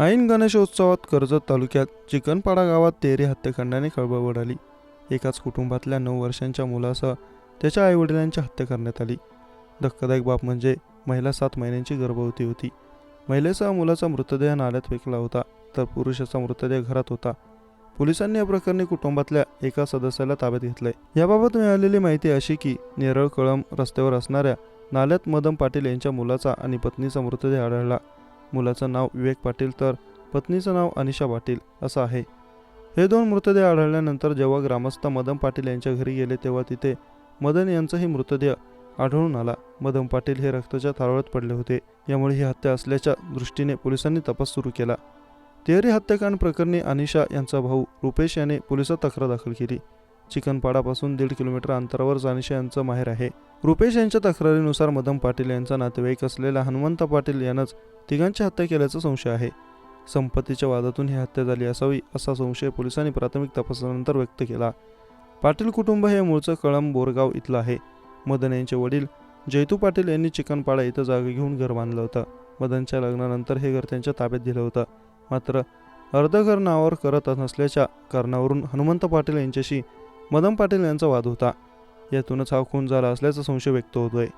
ऐन गणेशोत्सवात कर्जत तालुक्यात चिकनपाडा गावात तेरे हत्याकांडाने खळबळ उडाली. एकाच कुटुंबातल्या नऊ वर्षांच्या मुलासह त्याच्या आईवडिलांची हत्या करण्यात आली. धक्कादायक बाब म्हणजे महिला सात महिन्यांची गर्भवती होती. महिलेसह मुलाचा मृतदेह नाल्यात फेकला होता तर पुरुषाचा मृतदेह घरात होता. पोलिसांनी या प्रकरणी कुटुंबातल्या एका सदस्याला ताब्यात घेतलंय. याबाबत मिळालेली माहिती अशी की नेरळ कळम रस्त्यावर असणाऱ्या नाल्यात मदम पाटील यांच्या मुलाचा आणि पत्नीचा मृतदेह आढळला. मुलाचं नाव विवेक पाटील तर पत्नीचं नाव अनिशा पाटील असं आहे. हे दोन मृतदेह आढळल्यानंतर जेव्हा ग्रामस्थ मदन पाटील यांच्या घरी गेले तेव्हा तिथे मदन यांचाही मृतदेह आढळून आला. मदन पाटील हे रक्ताच्या थारोळ्यात पडले होते. यामुळे ही हत्या असल्याच्या दृष्टीने पोलिसांनी तपास सुरू केला. तेहरी हत्याकांड प्रकरणी अनिशा यांचा भाऊ रुपेश याने पोलिसात तक्रार दाखल केली. चिकनपाडापासून दीड किलोमीटर अंतरावर अनिशा यांचं माहेर आहे. रुपेश यांच्या तक्रारीनुसार मदन पाटील यांचा नातेवाईक असलेला हनुमंत पाटील यानंच तिघांची हत्या केल्याचा संशय आहे. संपत्तीच्या वादातून ही हत्या झाली असावी असा संशय पोलिसांनी प्राथमिक तपासानंतर व्यक्त केला. पाटील कुटुंब हे मूळचं कळम बोरगाव इथलं आहे. मदन यांचे वडील जयतू पाटील यांनी चिकनपाडा इथं जागा घेऊन घर बांधलं होतं. मदनच्या लग्नानंतर हे घर त्यांच्या ताब्यात दिलं होतं. मात्र अर्ध घर नावावर करत नसल्याच्या कारणावरून हनुमंत पाटील यांच्याशी मदन पाटील यांचा वाद होता. यातूनच हा खून झाला असल्याचा संशय व्यक्त होतोय.